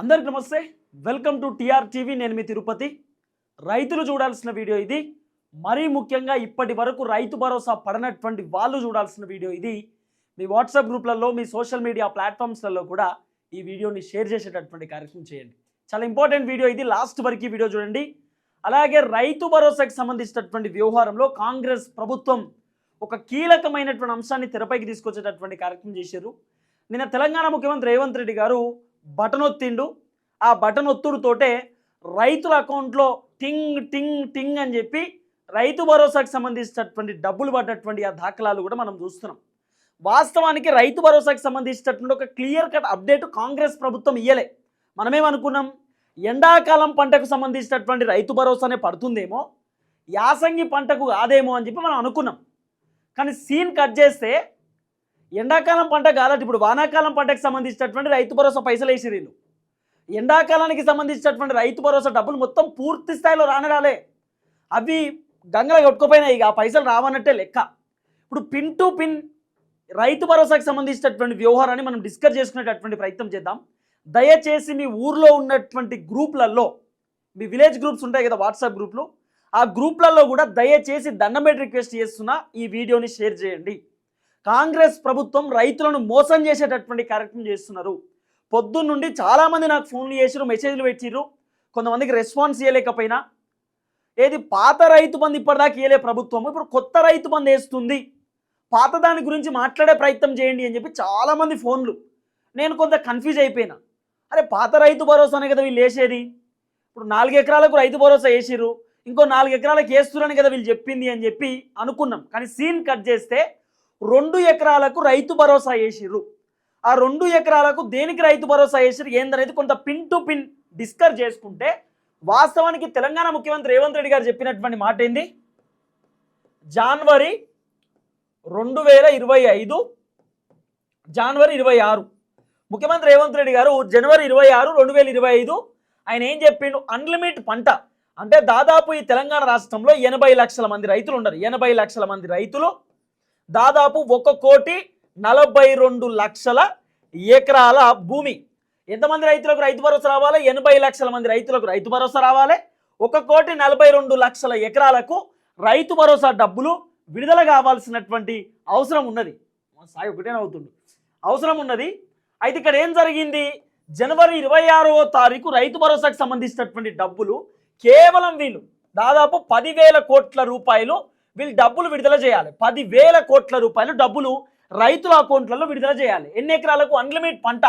అందరికి నమస్తే. Welcome to TR TV నేను మీ తిరుపతి. రైతులు చూడాల్సిన వీడియో ఇది. మరీ ముఖ్యంగా ఇప్పటి వరకు రైతు భరోసా పడనటువంటి వాళ్ళు చూడాల్సిన వీడియో ఇది. మీ వాట్సాప్ గ్రూప్లలో మీ సోషల్ మీడియా ప్లాట్ఫామ్స్లలో కూడా ఈ వీడియోని షేర్ చేసేటటువంటి కార్యక్రమం చేయండి. చాలా ఇంపార్టెంట్ వీడియో ఇది. లాస్ట్ వరకు వీడియో చూడండి. అలాగే రైతు భరోసాకి సంబంధించినటువంటి వ్యవహారంలో కాంగ్రెస్ ప్రభుత్వం ఒక కీలకమైనటువంటి అంశాన్ని తెరపైకి తీసుకొచ్చేటటువంటి కార్యక్రమం చేశారు. నిన్న తెలంగాణ ముఖ్యమంత్రి రేవంత్ రెడ్డి గారు బటన్ ఒత్తిండు ఆ బటన్ ఒత్తుడుతోటే రైతుల అకౌంట్లో టింగ్ టింగ్ టింగ్ అని చెప్పి రైతు భరోసాకు సంబంధించినటువంటి డబ్బులు పడ్డటువంటి ఆ దాఖలాలు కూడా మనం చూస్తున్నాం. వాస్తవానికి రైతు భరోసాకి సంబంధించినటువంటి ఒక క్లియర్ కట్ అప్డేట్ కాంగ్రెస్ ప్రభుత్వం ఇయ్యలే. మనమేమనుకున్నాం? ఎండాకాలం పంటకు సంబంధించినటువంటి రైతు భరోసానే పడుతుందేమో? యాసంగి పంటకు కాదేమో అని చెప్పి మనం అనుకున్నాం. కానీ సీన్ కట్ చేస్తే ఎండాకాలం పంట కాదట ఇప్పుడు వానాకాలం పంటకు సంబంధించినటువంటి రైతు భరోసా పైసలు వేసిరు ఎండాకాలానికి సంబంధించినటువంటి రైతు భరోసా డబ్బులు మొత్తం పూర్తి స్థాయిలో రాని రాలే. అవి గంగలో కొట్టుకుపోయినాయి ఇక ఆ పైసలు రావన్నట్టే లెక్క. ఇప్పుడు పిన్ టు పిన్ రైతు భరోసాకి సంబంధించినటువంటి వ్యవహారాన్ని మనం డిస్కస్ చేసుకునేటటువంటి ప్రయత్నం చేద్దాం. దయచేసి మీ ఊర్లో ఉన్నటువంటి గ్రూప్లలో మీ విలేజ్ గ్రూప్స్ ఉంటాయి కదా వాట్సాప్ గ్రూప్లు ఆ గ్రూప్లలో కూడా దయచేసి దండం రిక్వెస్ట్ చేస్తున్నా ఈ వీడియోని షేర్ చేయండి. కాంగ్రెస్ ప్రభుత్వం రైతులను మోసం చేసేటటువంటి కార్యక్రమం చేస్తున్నారు. పొద్దున్న నుండి చాలామంది నాకు ఫోన్లు చేసిరు మెసేజ్లు పెట్టిర్రు. కొంతమందికి రెస్పాన్స్ ఇవ్వలేకపోయినా ఏది పాత రైతు బంధు ఇప్పటిదాకా ఇవ్వలే ప్రభుత్వం. ఇప్పుడు కొత్త రైతు బంధు వేస్తుంది. పాత దాని గురించి మాట్లాడే ప్రయత్నం చేయండి అని చెప్పి చాలామంది ఫోన్లు. నేను కొంత కన్ఫ్యూజ్ అయిపోయినా. అరే పాత రైతు భరోసానే కదా వీళ్ళు వేసేది? ఇప్పుడు నాలుగు ఎకరాలకు రైతు భరోసా వేసిర్రు. ఇంకో నాలుగు ఎకరాలకు వేస్తున్నారని కదా వీళ్ళు చెప్పింది అని చెప్పి అనుకున్నాం. కానీ సీన్ కట్ చేస్తే రెండు ఎకరాలకు రైతు భరోసా వేసిర్రు ఆ రెండు ఎకరాలకు దేనికి రైతు భరోసా వేసిర్రు ఏందనేది కొంత పిన్ టు పిన్ డిస్కస్ చేసుకుంటే వాస్తవానికి తెలంగాణ ముఖ్యమంత్రి రేవంత్ రెడ్డి గారు చెప్పినటువంటి మాట ఏంది? జనవరి రెండు వేల ఇరవై ఐదు జనవరి ఇరవై ఆరు. ముఖ్యమంత్రి రేవంత్ రెడ్డి గారు జనవరి ఇరవై ఆరు రెండు వేల ఇరవై ఐదు ఆయన ఏం చెప్పిండు? అన్లిమిట్ పంట. అంటే దాదాపు ఈ తెలంగాణ రాష్ట్రంలో ఎనభై లక్షల మంది రైతులు ఉన్నారు. ఎనభై లక్షల మంది రైతులు దాదాపు ఒక కోటి నలభై రెండు లక్షల ఎకరాల భూమి. ఎంతమంది రైతులకు రైతు భరోసా రావాలి? ఎనభై లక్షల మంది రైతులకు రైతు భరోసా రావాలి. ఒక కోటి నలభై రెండు లక్షల ఎకరాలకు రైతు భరోసా డబ్బులు విడుదల కావాల్సినటువంటి అవసరం ఉన్నది. మా సాయి ఒకటే నవ్వుతుండు. అవసరం ఉన్నది. అయితే ఇక్కడ ఏం జరిగింది? జనవరి ఇరవై ఆరవ తారీఖు రైతు భరోసాకు సంబంధించినటువంటి డబ్బులు కేవలం వీళ్ళు దాదాపు పదివేల కోట్ల రూపాయలు వీళ్ళు డబ్బులు విడుదల చేయాలి. పదివేల కోట్ల రూపాయలు డబ్బులు రైతుల అకౌంట్లలో విడుదల చేయాలి. ఎన్ని ఎకరాలకు? అన్లిమిట్ పంట.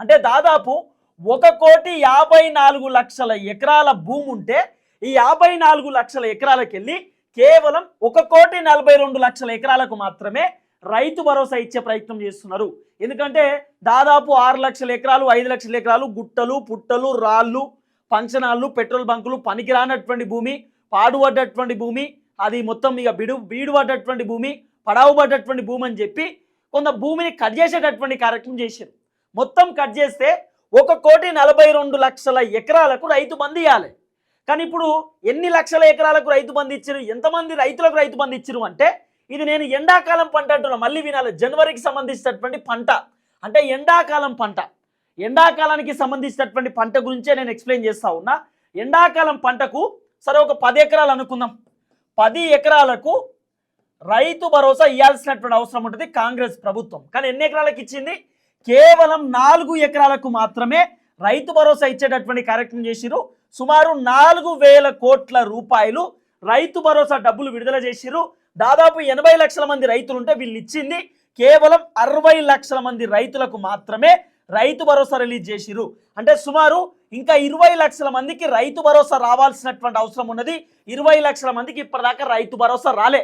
అంటే దాదాపు ఒక కోటి యాభై నాలుగు లక్షల ఎకరాల భూమి ఉంటే ఈ యాభై నాలుగు లక్షల ఎకరాలకు వెళ్ళి కేవలం ఒక కోటి నలభై రెండు లక్షల ఎకరాలకు మాత్రమే రైతు భరోసా ఇచ్చే ప్రయత్నం చేస్తున్నారు. ఎందుకంటే దాదాపు ఆరు లక్షల ఎకరాలు ఐదు లక్షల ఎకరాలు గుట్టలు పుట్టలు రాళ్ళు పంచనాళ్ళు పెట్రోల్ బంకులు పనికిరానటువంటి భూమి పాడుపడ్డటువంటి భూమి అది మొత్తం ఇక బిడు బీడుపడ్డటువంటి భూమి పడవబడ్డటువంటి భూమి అని చెప్పి కొంత భూమిని కట్ చేసేటటువంటి కార్యక్రమం చేశారు. మొత్తం కట్ చేస్తే ఒక కోటి నలభై రెండు లక్షల ఎకరాలకు రైతు బంధు ఇవ్వాలి కానీ ఇప్పుడు ఎన్ని లక్షల ఎకరాలకు రైతు బంధు ఇచ్చారు ఎంతమంది రైతులకు రైతు బంధు ఇచ్చారు అంటే ఇది నేను ఎండాకాలం పంట అంటున్నా మళ్ళీ వినాలి. జనవరికి సంబంధించినటువంటి పంట. అంటే ఎండాకాలం పంట. ఎండాకాలానికి సంబంధించినటువంటి పంట గురించే నేను ఎక్స్ప్లెయిన్ చేస్తా ఉన్నా. ఎండాకాలం పంటకు సరే ఒక పది ఎకరాలు అనుకుందాం. పది ఎకరాలకు రైతు భరోసా ఇవ్వాల్సినటువంటి అవసరం ఉంటుంది కాంగ్రెస్ ప్రభుత్వం. కానీ ఎన్ని ఎకరాలకు ఇచ్చింది? కేవలం నాలుగు ఎకరాలకు మాత్రమే రైతు భరోసా ఇచ్చేటటువంటి కార్యక్రమం చేసిరు సుమారు నాలుగు వేల కోట్ల రూపాయలు రైతు భరోసా డబ్బులు విడుదల చేసిరు దాదాపు ఎనభై లక్షల మంది రైతులు ఉంటే వీళ్ళు ఇచ్చింది కేవలం అరవై లక్షల మంది రైతులకు మాత్రమే రైతు భరోసా రిలీజ్ చేసిరు అంటే సుమారు ఇంకా ఇరవై లక్షల మందికి రైతు భరోసా రావాల్సినటువంటి అవసరం ఉన్నది. ఇరవై లక్షల మందికి ఇప్పటిదాకా రైతు భరోసా రాలే.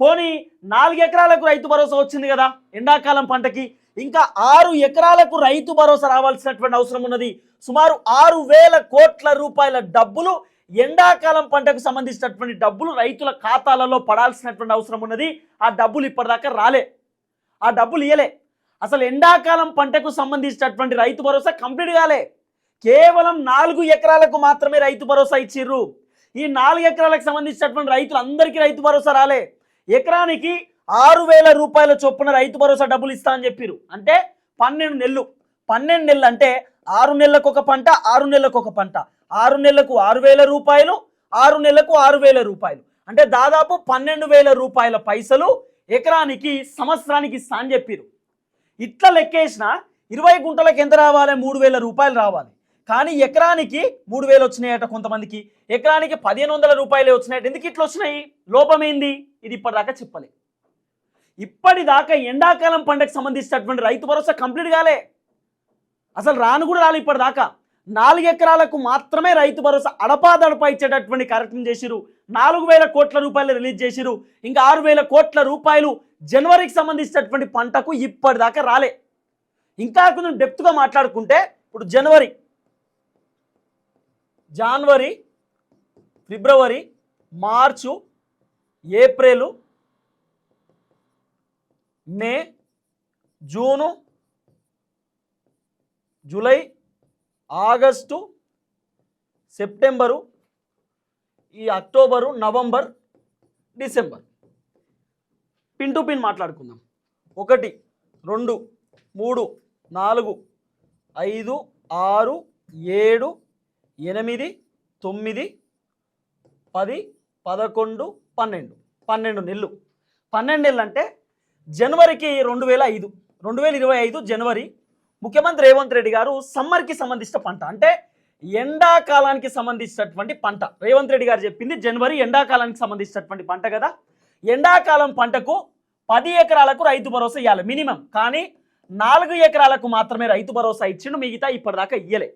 పోనీ నాలుగు ఎకరాలకు రైతు భరోసా వచ్చింది కదా ఎండాకాలం పంటకి. ఇంకా ఆరు ఎకరాలకు రైతు భరోసా రావాల్సినటువంటి అవసరం ఉన్నది. సుమారు ఆరు వేల కోట్ల రూపాయల డబ్బులు ఎండాకాలం పంటకు సంబంధించినటువంటి డబ్బులు రైతుల ఖాతాలలో పడాల్సినటువంటి అవసరం ఉన్నది. ఆ డబ్బులు ఇప్పటిదాకా రాలే. ఆ డబ్బులు ఇయ్యలే. అసలు ఎండాకాలం పంటకు సంబంధించినటువంటి రైతు భరోసా కంప్లీట్ కాలే. కేవలం నాలుగు ఎకరాలకు మాత్రమే రైతు భరోసా ఇచ్చిర్రు. ఈ నాలుగు ఎకరాలకు సంబంధించినటువంటి రైతులు అందరికీ రైతు భరోసా రాలే. ఎకరానికి ఆరు వేల రూపాయల చొప్పున రైతు భరోసా డబ్బులు ఇస్తా అని చెప్పిరు అంటే పన్నెండు నెలలు. పన్నెండు నెలలు అంటే ఆరు నెలలకు ఒక పంట ఆరు నెలలకు ఒక పంట. ఆరు నెలలకు ఆరు వేల రూపాయలు ఆరు నెలలకు ఆరు వేల రూపాయలు. అంటే దాదాపు పన్నెండు వేల రూపాయల పైసలు ఎకరానికి సంవత్సరానికి ఇస్తా అని చెప్పారు ఇట్లా లెక్కేసిన ఇరవై గుంటలకు ఎంత రావాలి? మూడు వేల రూపాయలు రావాలి. కానీ ఎకరానికి మూడు వేలు వచ్చినాయట కొంతమందికి. ఎకరానికి పదిహేను వందల రూపాయలే వచ్చినాయట. ఎందుకు ఇట్లా వచ్చినాయి? లోపమేంది? ఇది ఇప్పటిదాకా చెప్పలే. ఇప్పటిదాకా ఎండాకాలం పంటకు సంబంధించినటువంటి రైతు భరోసా కంప్లీట్ కాలే. అసలు రాను కూడా రాలి ఇప్పటిదాకా. నాలుగు ఎకరాలకు మాత్రమే రైతు భరోసా అడపాదడపా ఇచ్చేటటువంటి కార్యక్రమం చేసిరు నాలుగు వేల కోట్ల రూపాయలు రిలీజ్ చేసిరు ఇంకా ఆరు వేల కోట్ల రూపాయలు జనవరికి సంబంధించినటువంటి పంటకు ఇప్పటిదాకా రాలే. ఇంకా కొంచెం డెప్త్గా మాట్లాడుకుంటే ఇప్పుడు జనవరి జనవరి ఫిబ్రవరి మార్చు April May June July August September ఈ October November December. Pin to pin మాట్లాడుకుందాం. ఒకటి రెండు మూడు నాలుగు ఐదు ఆరు ఏడు ఎనిమిది తొమ్మిది పది పదకొండు పన్నెండు. పన్నెండు నెలలు. పన్నెండు నెలలు అంటే జనవరికి రెండు వేల ఐదు. రెండు వేల ఇరవై ఐదు జనవరి ముఖ్యమంత్రి రేవంత్ రెడ్డి గారు సమ్మర్కి సంబంధించిన పంట. అంటే ఎండాకాలానికి సంబంధించినటువంటి పంట. రేవంత్ రెడ్డి గారు చెప్పింది జనవరి ఎండాకాలానికి సంబంధించినటువంటి పంట కదా. ఎండాకాలం పంటకు పది ఎకరాలకు రైతు భరోసా ఇవ్వాలి మినిమం. కానీ నాలుగు ఎకరాలకు మాత్రమే రైతు భరోసా ఇచ్చిండు మిగతా ఇప్పటిదాకా ఇయ్యలే.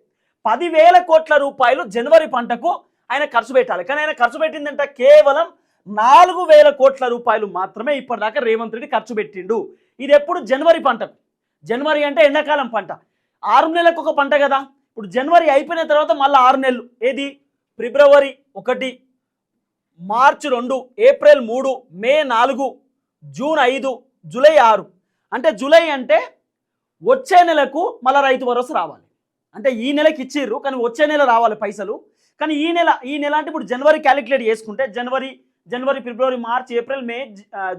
పదివేల కోట్ల రూపాయలు జనవరి పంటకు ఆయన ఖర్చు పెట్టాలి. కానీ ఆయన ఖర్చు పెట్టిందంట కేవలం నాలుగు వేల కోట్ల రూపాయలు మాత్రమే ఇప్పటిదాకా రేవంత్ రెడ్డి ఖర్చు పెట్టిండు. ఇది ఎప్పుడు జనవరి పంటకు జనవరి అంటే ఎండాకాలం పంట. ఆరు నెలలకు ఒక పంట కదా. ఇప్పుడు జనవరి అయిపోయిన తర్వాత మళ్ళీ ఆరు నెలలు. ఏది? ఫిబ్రవరి ఒకటి మార్చి రెండు ఏప్రిల్ మూడు మే నాలుగు జూన్ ఐదు జూలై ఆరు. అంటే జూలై అంటే వచ్చే నెలకు మళ్ళీ రైతు భరోసా రావాలి. అంటే ఈ నెలకి ఇచ్చిర్రు కానీ వచ్చే నెల రావాలి పైసలు. కానీ ఈ నెల ఈ నెల అంటే ఇప్పుడు జనవరి క్యాలిక్యులేట్ చేసుకుంటే జనవరి జనవరి ఫిబ్రవరి మార్చ్ ఏప్రిల్ మే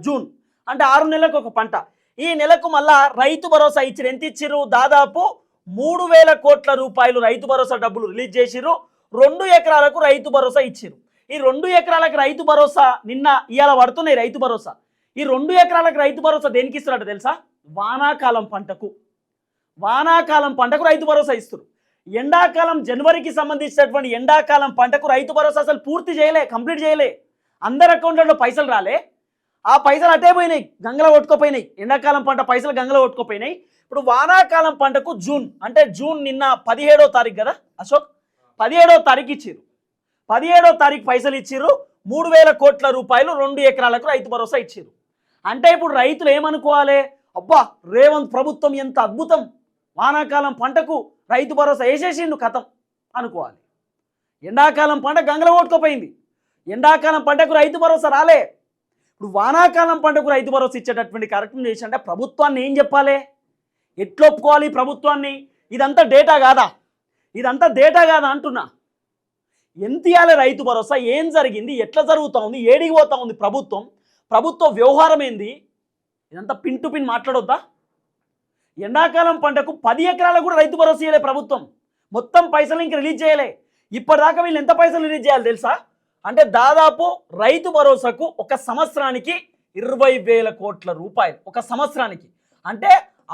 జూన్ అంటే ఆరు నెలలకు ఒక పంట. ఈ నెలకు మళ్ళా రైతు భరోసా ఇచ్చిరు ఎంత ఇచ్చిర్రు? దాదాపు మూడు వేల కోట్ల రూపాయలు రైతు భరోసా డబ్బులు రిలీజ్ చేసిర్రు. రెండు ఎకరాలకు రైతు భరోసా ఇచ్చిర్రు. ఈ రెండు ఎకరాలకు రైతు భరోసా నిన్న ఇవాళ పడుతున్నాయి రైతు భరోసా. ఈ రెండు ఎకరాలకు రైతు భరోసా దేనికి ఇస్తున్నట్టు తెలుసా? వానాకాలం పంటకు. వానాకాలం పంటకు రైతు భరోసా ఇస్తారు ఎండాకాలం జనవరికి సంబంధించినటువంటి ఎండాకాలం పంటకు రైతు భరోసా అసలు పూర్తి చేయలే కంప్లీట్ చేయలే. అందరి అకౌంట్లలో పైసలు రాలే. ఆ పైసలు అటే పోయినాయి గంగలో కొట్టుకోపోయినాయి. ఎండాకాలం పంట పైసలు గంగలో కొట్టుకోపోయినాయి. ఇప్పుడు వానాకాలం పంటకు జూన్ అంటే జూన్ నిన్న పదిహేడో తారీఖు కదా అశోక్? పదిహేడో తారీఖు ఇచ్చిర్రు. పదిహేడో తారీఖు పైసలు ఇచ్చిర్రు మూడు వేల కోట్ల రూపాయలు రెండు ఎకరాలకు రైతు భరోసా ఇచ్చిర్రు. అంటే ఇప్పుడు రైతులు ఏమనుకోవాలి? అబ్బా రేవంత్ ప్రభుత్వం ఎంత అద్భుతం. వానాకాలం పంటకు రైతు భరోసా వేసేసిండు కథం అనుకోవాలి. ఎండాకాలం పంట గంగలో ఓటుకోపోయింది ఎండాకాలం పంటకు రైతు భరోసా రాలే. ఇప్పుడు వానాకాలం పంటకు రైతు భరోసా ఇచ్చేటటువంటి కార్యక్రమం చేసి అంటే ప్రభుత్వాన్ని ఏం చెప్పాలి? ఎట్లా ఒప్పుకోవాలి ప్రభుత్వాన్ని? ఇదంతా డేటా కాదా? ఇదంతా డేటా కాదా అంటున్నా. ఎంత ఇవ్వాలి రైతు భరోసా? ఏం జరిగింది? ఎట్లా జరుగుతూ ఉంది? ఏడికి పోతా ఉంది ప్రభుత్వం? ప్రభుత్వ వ్యవహారం ఏంది? ఇదంతా పిన్ టు పిన్ మాట్లాడొద్దా? ఎండాకాలం పంటకు పది ఎకరాలకు కూడా రైతు భరోసా ఇవ్వలే ప్రభుత్వం. మొత్తం పైసలు ఇంక రిలీజ్ చేయలే. ఇప్పటిదాకా వీళ్ళు ఎంత పైసలు రిలీజ్ చేయాలి తెలుసా? అంటే దాదాపు రైతు భరోసాకు ఒక సంవత్సరానికి ఇరవై వేల కోట్ల రూపాయలు. ఒక సంవత్సరానికి. అంటే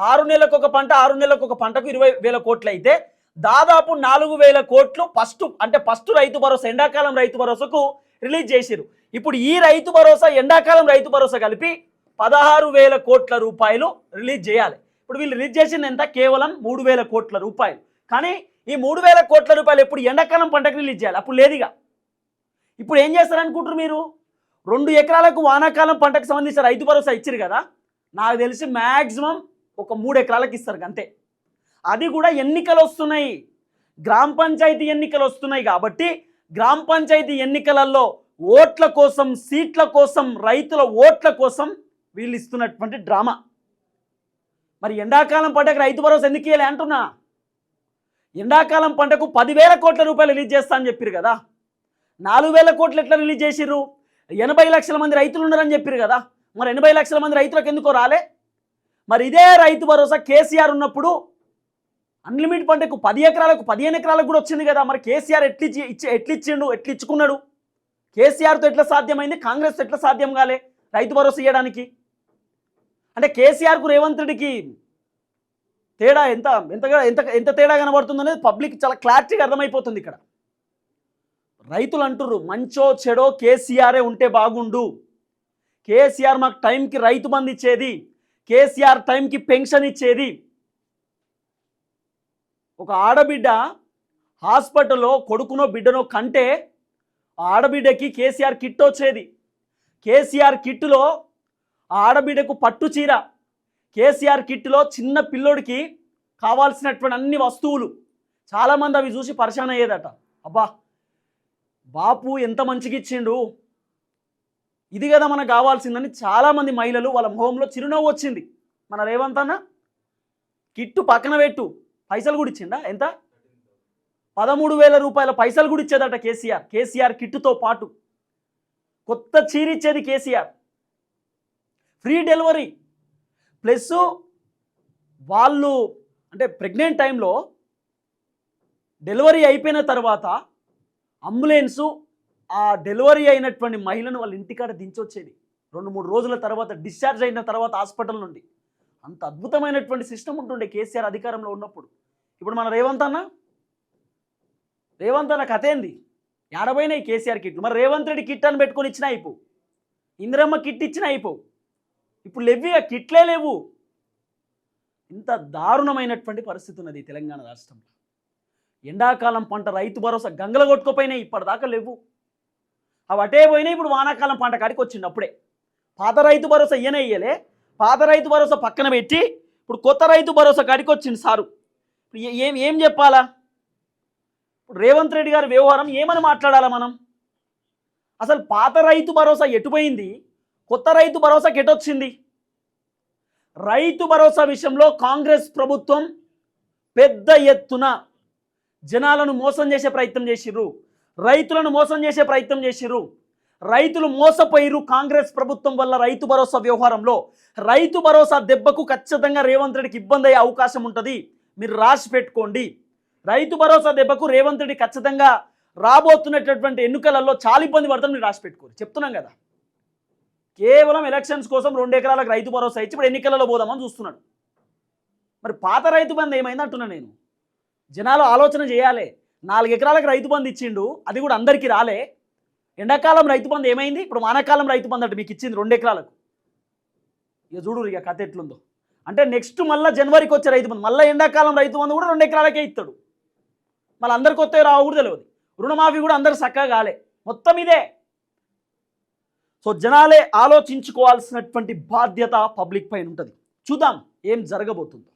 ఆరు నెలలకు ఒక పంట ఆరు నెలలకు ఒక పంటకు ఇరవై వేల కోట్లు అయితే దాదాపు నాలుగు వేల కోట్లు ఫస్ట్ అంటే ఫస్ట్ రైతు భరోసా ఎండాకాలం రైతు భరోసాకు రిలీజ్ చేసిరు ఇప్పుడు ఈ రైతు భరోసా ఎండాకాలం రైతు భరోసా కలిపి పదహారు వేల కోట్ల రూపాయలు రిలీజ్ చేయాలి. ఇప్పుడు వీళ్ళు రిలీజ్ చేసింది ఎంత? కేవలం మూడు వేల కోట్ల రూపాయలు. కానీ ఈ మూడు వేల కోట్ల రూపాయలు ఎప్పుడు ఎండాకాలం పంటకు రిలీజ్ చేయాలి? అప్పుడు లేదుగా. ఇప్పుడు ఏం చేస్తారనుకుంటారు మీరు? రెండు ఎకరాలకు వానాకాలం పంటకు సంబంధించిన రైతు భరోసా ఇచ్చారు కదా? నాకు తెలిసి మ్యాక్సిమం ఒక మూడు ఎకరాలకు ఇస్తారు అంతే. అది కూడా ఎన్నికలు వస్తున్నాయి. గ్రామ పంచాయతీ ఎన్నికలు వస్తున్నాయి కాబట్టి గ్రామ పంచాయతీ ఎన్నికలలో ఓట్ల కోసం సీట్ల కోసం రైతుల ఓట్ల కోసం వీళ్ళు ఇస్తున్నటువంటి డ్రామా. మరి ఎండాకాలం పంటకు రైతు భరోసా ఎందుకు ఇవ్వాలి అంటున్నా? ఎండాకాలం పంటకు పదివేల కోట్ల రూపాయలు రిలీజ్ చేస్తా అని చెప్పారు కదా? నాలుగు వేల కోట్లు ఎట్లా రిలీజ్ చేసిర్రు? ఎనభై లక్షల మంది రైతులు ఉన్నారని చెప్పారు కదా. మరి ఎనభై లక్షల మంది రైతులకు ఎందుకో రాలే? మరి ఇదే రైతు భరోసా కేసీఆర్ ఉన్నప్పుడు అన్లిమిట్ పంటకు పది ఎకరాలకు పదిహేను ఎకరాలకు కూడా వచ్చింది కదా. మరి కేసీఆర్ ఎట్లిచ్చి ఇచ్చి ఎట్లిచ్చిండు ఎట్లిచ్చుకున్నాడు? కేసీఆర్తో ఎట్లా సాధ్యమైంది? కాంగ్రెస్ ఎట్లా సాధ్యం కాలే రైతు భరోసా ఇవ్వడానికి అంటే కేసీఆర్కు రేవంత్ రెడ్డికి తేడా ఎంత ఎంతగా ఎంత ఎంత తేడా కనబడుతుంది అనేది పబ్లిక్ చాలా క్లారిటీగా అర్థమైపోతుంది ఇక్కడ. రైతులు అంటుర్రు మంచో చెడో కేసీఆరే ఉంటే బాగుండు. కేసీఆర్ మాకు టైంకి రైతు మంది ఇచ్చేది కేసీఆర్ టైంకి పెన్షన్ ఇచ్చేది. ఒక ఆడబిడ్డ హాస్పిటల్లో కొడుకునో బిడ్డనో కంటే ఆ ఆడబిడ్డకి కేసీఆర్ కిట్ వచ్చేది. కేసీఆర్ కిట్టులో ఆ ఆడబిడ్డకు పట్టు చీర కేసీఆర్ కిట్లో చిన్న పిల్లోడికి కావాల్సినటువంటి అన్ని వస్తువులు. చాలామంది అవి చూసి పరిశాన్ అయ్యేదట. అబ్బా బాపు ఎంత మంచిగా ఇచ్చిండు ఇది కదా మనకు కావాల్సిందని చాలామంది మహిళలు వాళ్ళ మొహంలో చిరునవ్వు వచ్చింది. మన రేవంత్ అన్న కిట్టు పక్కన పెట్టు పైసలు కూడా ఇచ్చిండా ఎంత? పదమూడు వేల రూపాయల పైసలు కూడా ఇచ్చేదట కేసీఆర్. కేసీఆర్ కిట్టుతో పాటు. కొత్త చీరిచ్చేది కేసీఆర్. Free delivery. ప్లస్ వాళ్ళు అంటే ప్రెగ్నెంట్ టైంలో డెలివరీ అయిపోయిన తర్వాత అంబులెన్సు ఆ డెలివరీ అయినటువంటి మహిళను వాళ్ళ ఇంటికాడ దించొచ్చేది. రెండు మూడు రోజుల తర్వాత డిశ్చార్జ్ అయిన తర్వాత హాస్పిటల్ నుండి. అంత అద్భుతమైనటువంటి సిస్టమ్ ఉంటుండే కేసీఆర్ అధికారంలో ఉన్నప్పుడు. ఇప్పుడు మన రేవంత్ అన్న? రేవంత్ అన్న కథ ఏంది? ఏడబోయినాయి కేసీఆర్ కిట్లు? మరి రేవంత్ రెడ్డి కిట్ అని పెట్టుకొని ఇచ్చినా అయిపో. ఇందిరమ్మ కిట్ ఇచ్చినా అయిపో. ఇప్పుడు లెవ్విగా కిట్లే లేవు. ఇంత దారుణమైనటువంటి పరిస్థితి ఉన్నది తెలంగాణ రాష్ట్రంలో. ఎండాకాలం పంట రైతు భరోసా గంగల కొట్టుకుపోయినాయి ఇప్పటిదాకా లేవు. అవి అటే పోయినాయి ఇప్పుడు వానాకాలం పంట కాడికి వచ్చింది అప్పుడే పాత రైతు భరోసా ఈయన ఇయ్యలే. పాత రైతు భరోసా పక్కన పెట్టి ఇప్పుడు కొత్త రైతు భరోసా కాడికి వచ్చింది సారు. ఇప్పుడు ఏం ఏం చెప్పాలా? ఇప్పుడు రేవంత్ రెడ్డి గారి వ్యవహారం ఏమని మాట్లాడాలా మనం? అసలు పాత రైతు భరోసా ఎటుపోయింది కొత్త రైతు భరోసాకి ఎటొచ్చింది రైతు భరోసా విషయంలో కాంగ్రెస్ ప్రభుత్వం పెద్ద ఎత్తున జనాలను మోసం చేసే ప్రయత్నం చేసిర్రు. రైతులను మోసం చేసే ప్రయత్నం చేసిర్రు. రైతులు మోసపోయిరు కాంగ్రెస్ ప్రభుత్వం వల్ల రైతు భరోసా వ్యవహారంలో. రైతు భరోసా దెబ్బకు ఖచ్చితంగా రేవంత్ రెడ్డికి ఇబ్బంది అయ్యే అవకాశం ఉంటుంది. మీరు రాసి పెట్టుకోండి. రైతు భరోసా దెబ్బకు రేవంత్ రెడ్డి ఖచ్చితంగా రాబోతున్నటువంటి ఎన్నికలలో చాలా ఇబ్బంది పడతాం మీరు రాసి పెట్టుకోరు చెప్తున్నాం కదా. కేవలం ఎలక్షన్స్ కోసం రెండు ఎకరాలకు రైతు భరోసా ఇచ్చి ఇప్పుడు ఎన్నికలలో పోదామని చూస్తున్నాడు. మరి పాత రైతు బంధు ఏమైంది అంటున్నా నేను. జనాలు ఆలోచన చేయాలి. నాలుగు ఎకరాలకు రైతు బంధు ఇచ్చిండు అది కూడా అందరికీ రాలే. ఎండాకాలం రైతు బంధు ఏమైంది? ఇప్పుడు వానాకాలం రైతు బంధు అంటే మీకు ఇచ్చింది రెండు ఎకరాలకు. ఇక చూడు ఇక కథ ఎట్లుందో. అంటే నెక్స్ట్ మళ్ళీ జనవరికి వచ్చే రైతు బంధు మళ్ళీ ఎండాకాలం రైతు బంధు కూడా రెండు ఎకరాలకే ఇస్తాడు మళ్ళీ అందరికి వస్తే రావు కూడా తెలియదు రుణమాఫీ కూడా అందరు చక్కగా కాలే. మొత్తం ఇదే. సో జనాలే ఆలోచించుకోవాల్సినటువంటి బాధ్యత పబ్లిక్ పైన ఉంటుంది. చూద్దాం ఏం జరగబోతుందో.